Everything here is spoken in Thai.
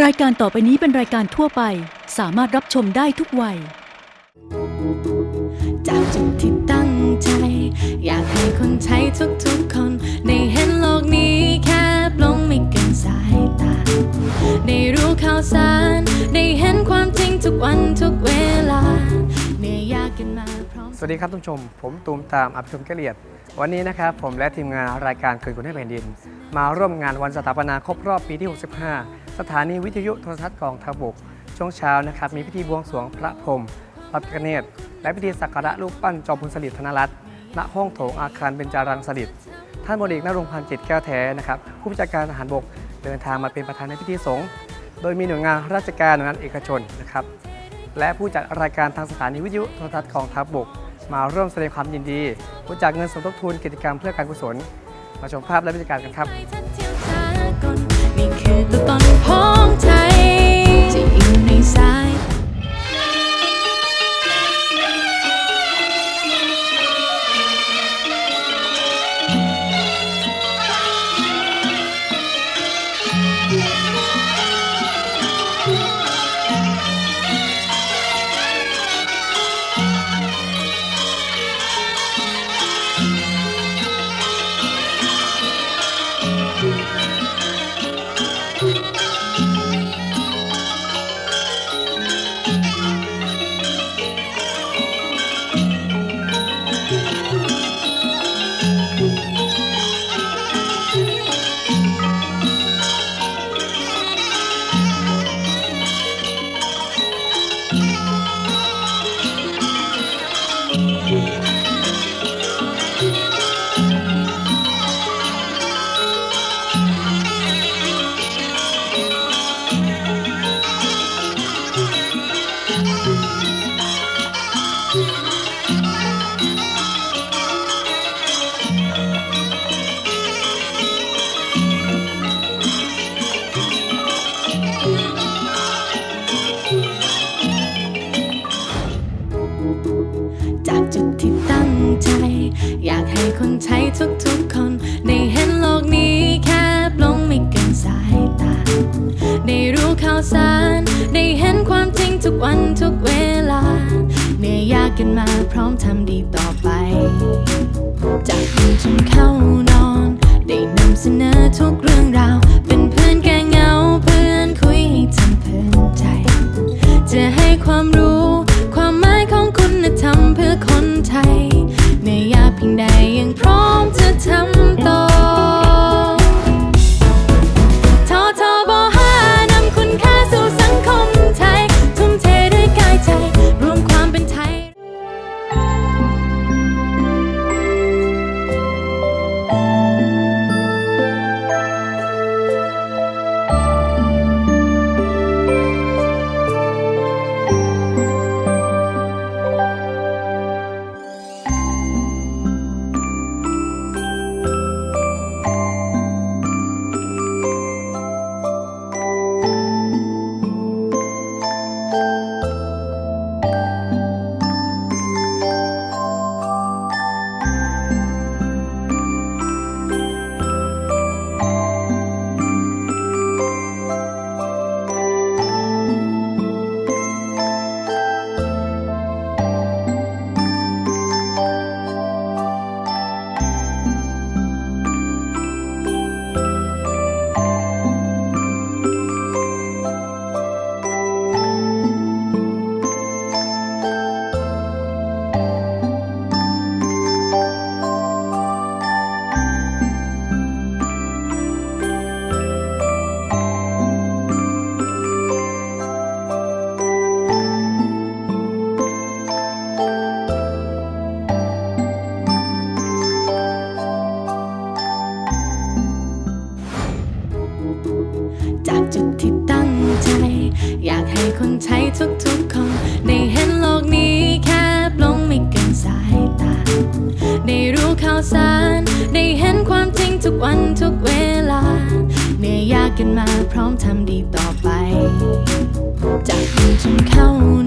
รายการต่อไปนี้เป็นรายการทั่วไป สามารถรับชมได้ทุกวัย จากจุดที่ตั้งใจ อยากให้คนใช้ทุกๆคน ได้เห็นโลกนี้แคบลงไม่เกินสายตา ได้รู้ข่าวสาร ได้เห็นความจริงทุกวันทุกเวลาเหนื่อยยากกันมาพร้อม สวัสดีครับท่านผู้ชม ผมตูมตามอภิชมเกลียด วันนี้นะครับผมและทีมงานรายการคืนคนให้แผ่นดิน มาร่วมงานวันสถาปนาครบรอบปีที่ 65ส ถานีวิทยุโทรทัศน์กองทัพบก ช่วงเช้านะครับ มีพิธีบวงสรวงพระพรหมพระพิฆเนศและพิธีสักการะรูปปั้นจอมพลสฤษดิ์ธนรัตน์ณห้องโถงอาคารเบญจารังสฤษดิ์ท่านบดีเอกนรงพันธ์จิตแก้วแท้นะครับผู้บัญชาการทหารบกเดินทางมาเป็นประธานในพิธีสงฆ์โดยมีหน่วยงานราชการหน่วยงานเอกชนนะครับและผู้จัดรายการทางสถานีวิทยุโทรทัศน์กองทัพบก มาร่วมแสดงความยินดีบริจาคเงินสมทบทุนกิจกรรมเพื่อการกุศล มาชมภาพและบรรยากาศกันครับ แต่ตอตัวตนของไทยจะอยู่ในสาย วันทุกเวลาเหนื่อยยากกันมาพร้อมทำดีาวสาร ได้เห็นความจริงทุกวันทุกเวลาเหนื่อยยากกันมาพร้อมทำดีต่อไป จากคนจนเข้า